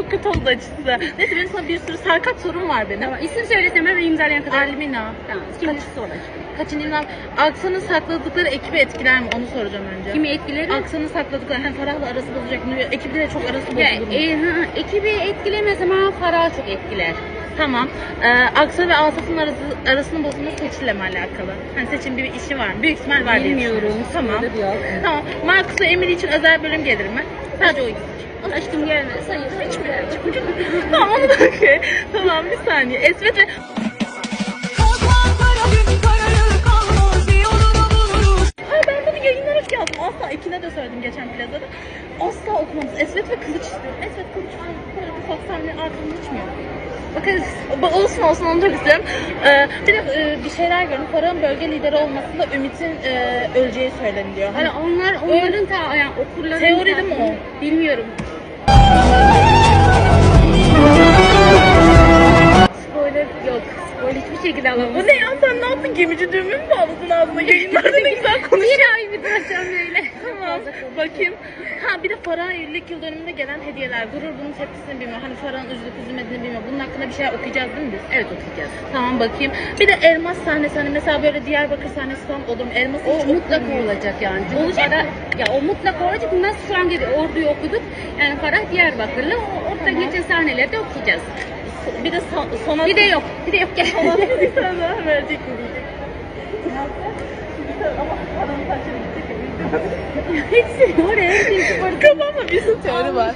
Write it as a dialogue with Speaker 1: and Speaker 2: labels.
Speaker 1: Çok kötü oldu açıkçası. Neyse benim sana bir sürü sarkat sorum var benim.
Speaker 2: Tamam. İsim söylesem ben imzalayana kadar.
Speaker 1: Almina.
Speaker 2: Tamam. İkinci soru.
Speaker 1: Kaçıncı yıldan Aksan'ın sakladıkları ekibi etkiler mi? Onu soracağım önce.
Speaker 2: Kimi etkileri?
Speaker 1: Aksan'ın sakladıkları, hani Farah'la arası bozulacak mı? Ekibi de çok arası
Speaker 2: Ya,
Speaker 1: bozulur mu?
Speaker 2: e, ekibi etkilemez ama Farah çok etkiler.
Speaker 1: Tamam. Ee, Aksa ve Asaf'ın arası, arasının bozulması seçille mi alakalı? Hani seçim bir işi var mı? Büyük ihtimal var diye
Speaker 2: Bilmiyorum.
Speaker 1: düşünüyorum. Tamam.
Speaker 2: Öyle bir yok.
Speaker 1: Tamam. Marcus ve Emily için özel bölüm gelir mi? Sadece o ikisi.
Speaker 2: Aşkım gelmez. Hayır. Hiç mi?
Speaker 1: tamam onu da okey. Tamam bir saniye. Esvet ve. Hayır ben. Asla Ekin'e de söyledim geçen plazada. Asla okumamız. Esvet ve Kılıç istiyorum. Esvet Kılıç aynı böyle ufak sahne arkamda hiç? Bakarız. Ba- Olsun olsun onu çok istiyorum. Ee, bir de e, bir şeyler gördüm. Farah'ın bölge lideri olmasında Ümit'in e, öleceği söyleniliyor. Hani
Speaker 2: onlar onların ta yani okurların
Speaker 1: Teoride mi o?
Speaker 2: Bilmiyorum. Spoiler yok. Spoiler hiçbir şekilde alamam.
Speaker 1: bu ne ya sen ne yaptın? Gemici düğümü mü bağladın ağzına? Yayınlarda ne güzel konuş.
Speaker 2: Bir ay bir böyle.
Speaker 1: Tamam. Bakayım. Ha bir de Farah'ın evlilik yıl dönümünde gelen hediyeler. Gurur bunun tepkisini bilmiyor. Hani Farah'ın üzülüp üzülmediğini bilmiyor. Bunun hakkında bir şey okuyacağız değil mi biz?
Speaker 2: Evet okuyacağız.
Speaker 1: Tamam bakayım. Bir de elmas sahnesi hani mesela böyle Diyarbakır sahnesi falan olur mu? Elmas
Speaker 2: O mutlaka
Speaker 1: okumuyor.
Speaker 2: olacak yani. Çünkü
Speaker 1: Olacak
Speaker 2: Farah-
Speaker 1: mı?
Speaker 2: Ya o mutlaka olacak. Biz şu an gibi orduyu okuduk. Yani Farah Diyarbakırlı. O orada geçen sahnelerde okuyacağız.
Speaker 1: Bir de son, sona
Speaker 2: Bir de yok. Bir de yok. Gel.
Speaker 1: Sona bir daha verecek mi diyecek. Ama paranın saçları gidecek.
Speaker 2: Hepsi oraya. Hepsi
Speaker 1: Kafamda bir sürü teori var.